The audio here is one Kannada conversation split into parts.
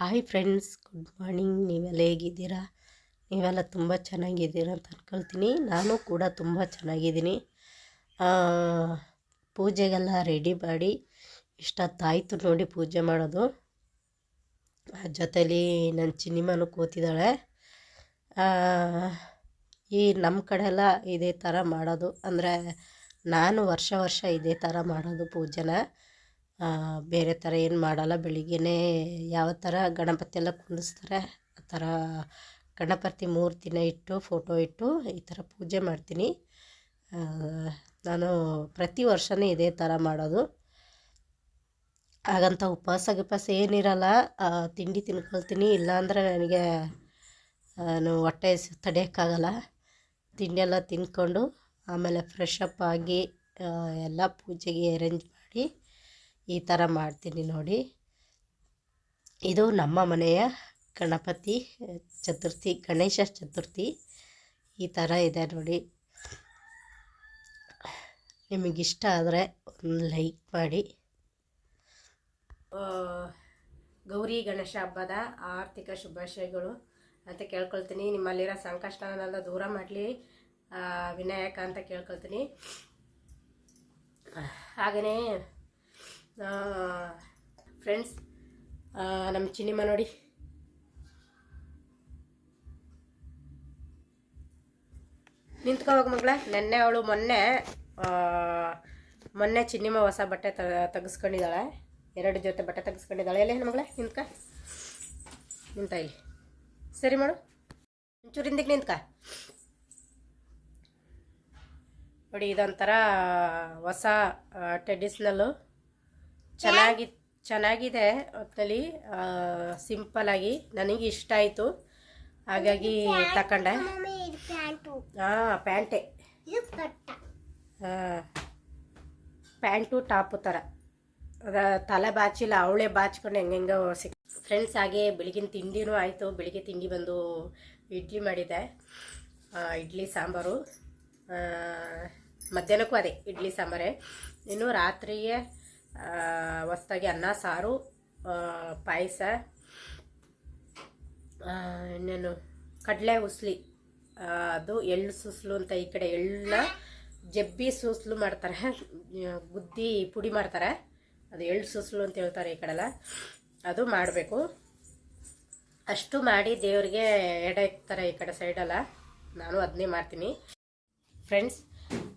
Hi friends, good morning. ನೀವೆಲ್ಲ ಹೇಗಿದ್ದೀರಾ? ನೀವೆಲ್ಲ ತುಂಬ ಚೆನ್ನಾಗಿದ್ದೀರಾ ಅಂತ ಅಂದ್ಕೊಳ್ತೀನಿ ನಾನು ಕೂಡ ತುಂಬ ಚೆನ್ನಾಗಿದ್ದೀನಿ. ಪೂಜೆಗೆಲ್ಲ ರೆಡಿ ಮಾಡಿ ಇಷ್ಟೊತ್ತಾಯಿತು ನೋಡಿ ಪೂಜೆ ಮಾಡೋದು. ಜೊತೇಲಿ ನನ್ನ ಚಿನ್ನಿಮನು ಕೂತಿದ್ದಾಳೆ. ಈ ನಮ್ಮ ಕಡೆ ಎಲ್ಲ ಇದೇ ಥರ ಮಾಡೋದು. ಅಂದರೆ ನಾನು ವರ್ಷ ವರ್ಷ ಇದೇ ಥರ ಮಾಡೋದು ಪೂಜೆನ. ಬೇರೆ ಥರ ಏನು ಮಾಡಲ್ಲ. ಬೆಳಿಗ್ಗೆನೇ ಯಾವ ಥರ ಗಣಪತಿ ಎಲ್ಲ ಕುಂದಿಸ್ತಾರೆ, ಆ ಥರ ಗಣಪತಿ ಮೂರ್ತಿನ ಇಟ್ಟು ಫೋಟೋ ಇಟ್ಟು ಈ ಥರ ಪೂಜೆ ಮಾಡ್ತೀನಿ. ನಾನು ಪ್ರತಿ ವರ್ಷವೂ ಇದೇ ಥರ ಮಾಡೋದು. ಹಾಗಂತ ಉಪವಾಸ ಗಿಪಾಸ ಏನಿರಲ್ಲ ತಿಂಡಿ ತಿನ್ಕೊಳ್ತೀನಿ. ಇಲ್ಲಾಂದರೆ ನನಗೆ ನಾನು ಹೊಟ್ಟೆ ತಡೆಯೋಕ್ಕಾಗಲ್ಲ. ತಿಂಡಿ ಎಲ್ಲ ತಿಂದ್ಕೊಂಡು ಆಮೇಲೆ ಫ್ರೆಶ್ ಅಪ್ ಆಗಿ ಎಲ್ಲ ಪೂಜೆಗೆ ಅರೇಂಜ್ ಮಾಡಿ ಈ ಥರ ಮಾಡ್ತೀನಿ ನೋಡಿ. ಇದು ನಮ್ಮ ಮನೆಯ ಗಣಪತಿ ಚತುರ್ಥಿ, ಗಣೇಶ ಚತುರ್ಥಿ ಈ ಥರ ಇದೆ ನೋಡಿ. ನಿಮಗಿಷ್ಟ ಆದರೆ ಒಂದು ಲೈಕ್ ಮಾಡಿ. ಗೌರಿ ಗಣೇಶ ಹಬ್ಬದ ಆರ್ಥಿಕ ಶುಭಾಶಯಗಳು ಅಂತ ಕೇಳ್ಕೊಳ್ತೀನಿ. ನಿಮ್ಮಲ್ಲಿರೋ ಸಂಕಷ್ಟನೆಲ್ಲ ದೂರ ಮಾಡಲಿ ವಿನಾಯಕ ಅಂತ ಕೇಳ್ಕೊಳ್ತೀನಿ. ಹಾಗೆಯೇ ಫ್ರೆಂಡ್ಸ್ ನಮ್ಮ ಚಿನ್ನಿಮ್ಮ ನೋಡಿ. ನಿಂತ್ಕೋವಾಗ ಮಗಳ. ನೆನ್ನೆ ಅವಳು ಮೊನ್ನೆ ಮೊನ್ನೆ ಚಿನ್ನಿಮ್ಮ ಹೊಸ ಬಟ್ಟೆ ತೆಗೆಸ್ಕೊಂಡಿದ್ದಾಳೆ. ಎರಡು ಜೊತೆ ಬಟ್ಟೆ ತೆಗೆಸ್ಕೊಂಡಿದ್ದಾಳೆ. ಏನು ಮಗಳೇ? ನಿಂತ್ಕ. ನಿಂತ ಇಲ್ಲಿ. ಸರಿ ಮಾಡು. ಒಂಚೂರು ಹಿಂದಕ್ಕೆ ನಿಂತ್ಕ. ನೋಡಿ, ಇದೊಂಥರ ಹೊಸ ಟ್ರೆಡಿಷ್ನಲ್ಲು ಚೆನ್ನಾಗಿ ಚೆನ್ನಾಗಿದೆ ಒಟ್ಟಲ್ಲಿ ಸಿಂಪಲಾಗಿ ನನಗೆ ಇಷ್ಟ ಆಯಿತು. ಹಾಗಾಗಿ ತಕೊಂಡೆ. ಹಾಂ ಪ್ಯಾಂಟೆ. ಪ್ಯಾಂಟು ಟಾಪು ಥರ. ಅದ ತಲೆ ಬಾಚಿಲ್ಲ ಅವಳೆ ಬಾಚ್ಕೊಂಡು ಹೆಂಗೆಂಗೋ ಸಿಕ್. ಫ್ರೆಂಡ್ಸ್ ಹಾಗೆ ಬೆಳಗಿನ ತಿಂಡಿನೂ ಆಯಿತು. ಬೆಳಿಗ್ಗೆ ತಿಂಡಿ ಬಂದು ಇಡ್ಲಿ ಮಾಡಿದ್ದೆ ಇಡ್ಲಿ ಸಾಂಬಾರು. ಮಧ್ಯಾಹ್ನಕ್ಕೂ ಅದೇ ಇಡ್ಲಿ ಸಾಂಬಾರೇ. ಇನ್ನು ರಾತ್ರಿಗೆ ಹೊಸ್ದಾಗಿ ಅನ್ನ, ಸಾರು ಪಾಯಸ ಇನ್ನೇನು ಕಡಲೆ ಉಸ್ಲಿ. ಅದು ಎಳ್ಳು ಸುಸ್ಲು ಅಂತ ಈ ಕಡೆ ಎಳ್ಳ ಜಬ್ಬಿ ಸೂಸ್ಲು ಮಾಡ್ತಾರೆ. ಬುದ್ಧಿ ಪುಡಿ ಮಾಡ್ತಾರೆ. ಅದು ಎಳ್ಳು ಸುಸ್ಲು ಅಂತ ಹೇಳ್ತಾರೆ ಈ ಕಡೆಲ್ಲ. ಅದು ಮಾಡಬೇಕು. ಅಷ್ಟು ಮಾಡಿ ದೇವರಿಗೆ ಎಡೆ ಇಕ್ತಾರೆ ಈ ಕಡೆ ಸೈಡೆಲ್ಲ ನಾನು ಅದನ್ನೇ ಮಾಡ್ತೀನಿ. ಫ್ರೆಂಡ್ಸ್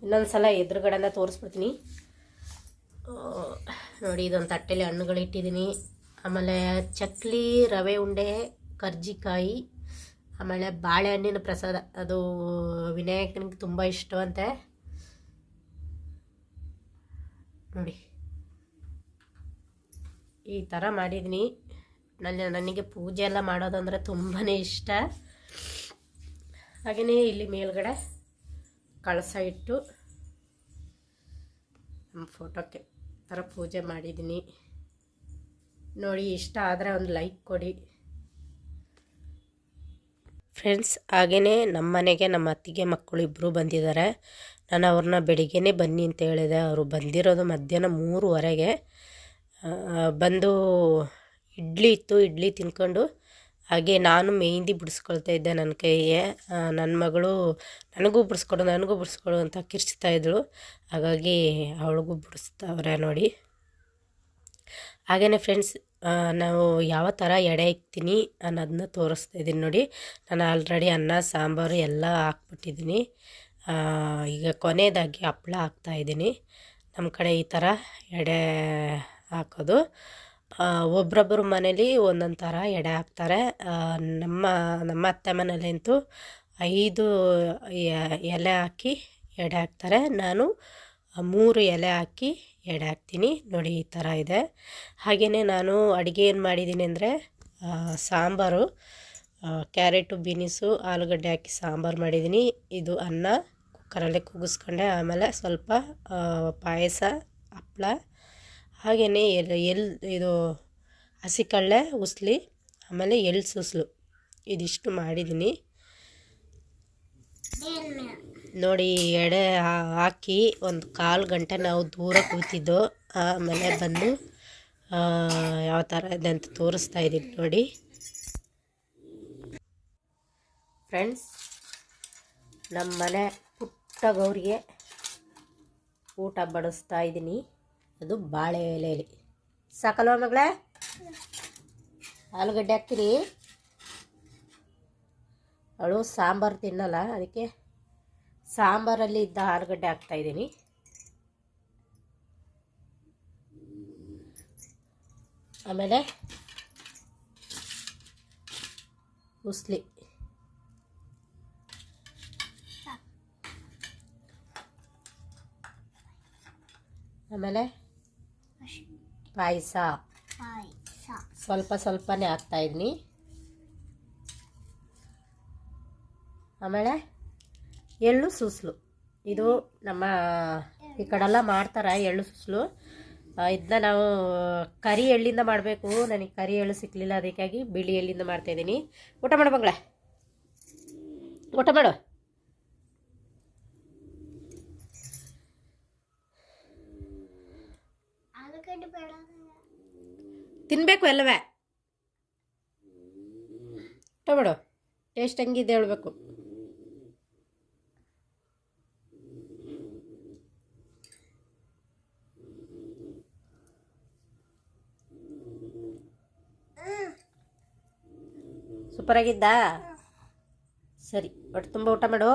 ಇನ್ನೊಂದು ಸಲ ಎದುರುಗಡೆನ ತೋರಿಸ್ಬಿಡ್ತೀನಿ. ನೋಡಿ, ಇದೊಂದು ತಟ್ಟೆಲಿ ಹಣ್ಣುಗಳು ಇಟ್ಟಿದ್ದೀನಿ. ಆಮೇಲೆ ಚಕ್ಲಿ, ರವೆ ಉಂಡೆ, ಕರ್ಜಿಕಾಯಿ, ಆಮೇಲೆ ಬಾಳೆಹಣ್ಣಿನ ಪ್ರಸಾದ. ಅದು ವಿನಾಯಕನಿಗೆ ತುಂಬ ಇಷ್ಟವಂತೆ. ನೋಡಿ, ಈ ಥರ ಮಾಡಿದ್ದೀನಿ. ನನ್ನ ನನಗೆ ಪೂಜೆ ಎಲ್ಲ ಮಾಡೋದಂದರೆ ತುಂಬಾ ಇಷ್ಟ. ಹಾಗೆಯೇ ಇಲ್ಲಿ ಮೇಲ್ಗಡೆ ಕಳಸ ಇಟ್ಟು ಫೋಟೋಕ್ಕೆ ಥರ ಪೂಜೆ ಮಾಡಿದ್ದೀನಿ. ನೋಡಿ, ಇಷ್ಟ ಆದರೆ ಒಂದು ಲೈಕ್ ಕೊಡಿ. ಫ್ರೆಂಡ್ಸ್ ಹಾಗೆಯೇ ನಮ್ಮ ಮನೆಗೆ, ನಮ್ಮ ಅತ್ತಿಗೆ ಮಕ್ಕಳು ಇಬ್ಬರು ಬಂದಿದ್ದಾರೆ. ನಾನು ಅವ್ರನ್ನ ಬೆಳಿಗ್ಗೆನೇ ಬನ್ನಿ ಅಂತ ಹೇಳಿದೆ. ಅವರು ಬಂದಿರೋದು ಮಧ್ಯಾಹ್ನ ಮೂರುವರೆಗೆ. ಬಂದು ಇಡ್ಲಿ ಇತ್ತು, ಇಡ್ಲಿ ತಿನ್ಕೊಂಡು ಹಾಗೆ ನಾನು ಮೆಹಂದಿ ಬಿಡಿಸ್ಕೊಳ್ತಾ ಇದ್ದೆ ನನ್ನ ಕೈಗೆ. ನನ್ನ ಮಗಳು ನನಗೂ ಬಿಡಿಸ್ಕೊಡು ನನಗೂ ಬಿಡಿಸ್ಕೊಡು ಅಂತ ಕಿರ್ಚ್ತಾ ಇದ್ದಳು ಹಾಗಾಗಿ ಅವಳಿಗೂ ಬಿಡಿಸ್ತಾವ್ರೆ ನೋಡಿ. ಹಾಗೆಯೇ ಫ್ರೆಂಡ್ಸ್ ನಾವು ಯಾವ ಥರ ಎಡೆ ಇಕ್ತೀನಿ ಅನ್ನೋದನ್ನ ತೋರಿಸ್ತಾ ಇದ್ದೀನಿ ನೋಡಿ. ನಾನು ಆಲ್ರೆಡಿ ಅನ್ನ, ಸಾಂಬಾರು ಎಲ್ಲ ಹಾಕ್ಬಿಟ್ಟಿದ್ದೀನಿ. ಈಗ ಕೊನೆಯದಾಗಿ ಹಪ್ಳ ಹಾಕ್ತಾಯಿದ್ದೀನಿ ನಮ್ಮ ಕಡೆ ಈ ಥರ ಎಡೆ ಹಾಕೋದು. ಒಬ್ರೊಬ್ಬರ ಮನೇಲಿ ಒಂದೊಂದು ಥರ ಎಡೆ ಹಾಕ್ತಾರೆ. ನಮ್ಮ ನಮ್ಮ ಅತ್ತೆ ಮನೇಲಂತೂ ಐದು ಎಲೆ ಹಾಕಿ ಎಡೆ ಹಾಕ್ತಾರೆ. ನಾನು ಮೂರು ಎಲೆ ಹಾಕಿ ಎಡೆ ಹಾಕ್ತೀನಿ. ನೋಡಿ, ಈ ಥರ ಇದೆ. ಹಾಗೆಯೇ ನಾನು ಅಡುಗೆ ಏನು ಮಾಡಿದ್ದೀನಿ ಅಂದರೆ ಸಾಂಬಾರು ಕ್ಯಾರೆಟು, ಬೀನಿಸು, ಆಲೂಗಡ್ಡೆ ಹಾಕಿ ಸಾಂಬಾರು ಮಾಡಿದ್ದೀನಿ. ಇದು ಅನ್ನ ಕುಕ್ಕರಲ್ಲೇ ಕೂಗಿಸ್ಕೊಂಡೆ. ಆಮೇಲೆ ಸ್ವಲ್ಪ ಪಾಯಸ, ಹಪ್ಳ ಹಾಗೆಯೇ ಎಲ್ ಎಲ್ ಇದು ಹಸಿಕಳ್ಳೆ ಉಸ್ಲಿ, ಆಮೇಲೆ ಎಲ್ ಸುಸ್ಲು. ಇದಿಷ್ಟು ಮಾಡಿದ್ದೀನಿ. ನೋಡಿ, ಎಡೆ ಹಾಕಿ ಒಂದು ಕಾಲು ಗಂಟೆ ನಾವು ದೂರ ಕೂತಿದ್ದು ಆಮೇಲೆ ಬಂದು ಯಾವ ಥರ ಇದೆ ಅಂತ ತೋರಿಸ್ತಾ ಇದ್ದೀನಿ ನೋಡಿ. ಫ್ರೆಂಡ್ಸ್ ನಮ್ಮ ಮನೆ ಪುಟ್ಟ ಗೌರಿಗೆ ಊಟ ಬಡಿಸ್ತಾ ಇದ್ದೀನಿ. ಅದು ಬಾಳೆ ಎಲೆಯಲ್ಲಿ ಸಾಕಲ್ವ ಮಗಳೇ? ಆಲೂಗಡ್ಡೆ ಹಾಕ್ತೀರಿ? ಅವಳು ಸಾಂಬಾರು ತಿನ್ನಲ್ಲ, ಅದಕ್ಕೆ ಸಾಂಬಾರಲ್ಲಿ ಇದ್ದ ಆಲೂಗಡ್ಡೆ ಹಾಕ್ತಾ ಇದ್ದೀನಿ. ಆಮೇಲೆ ಉಸ್ಲಿ. ಆಮೇಲೆ ಪಾಯಸ. ಸ್ವಲ್ಪ ಸ್ವಲ್ಪನೇ ಹಾಕ್ತಾ ಇದ್ದೀನಿ ಆಮೇಲೆ ಎಳ್ಳು ಸುಸ್ಲು. ಇದು ನಮ್ಮ ಈ ಕಡೆಲ್ಲ ಮಾಡ್ತಾರೆ ಎಳ್ಳು ಸುಸ್ಲು. ಇದನ್ನ ನಾವು ಕರಿ ಎಳ್ಳಿಂದ ಮಾಡಬೇಕು. ನನಗೆ ಕರಿ ಎಳ್ಳು ಸಿಕ್ಕಲಿಲ್ಲ ಅದಕ್ಕಾಗಿ ಬಿಳಿ ಎಳ್ಳಿಂದ ಮಾಡ್ತಾಯಿದ್ದೀನಿ ಊಟ ಮಾಡು ಮಗಳೇ ಊಟ ಮಾಡು. ಆಲೂಗಡ್ಡೆ ಬೇಡ. ತಿನ್ನಬೇಕು ಎಲ್ಲವೇ ಟೊಮೆಟೊ ಟೇಸ್ಟ್ ಹೆಂಗಿದೆ ಹೇಳಬೇಕು. ಸೂಪರಾಗಿದ್ದಾ? ಸರಿ ಒಟ್ಟು ತುಂಬ ಊಟ ಮಾಡು.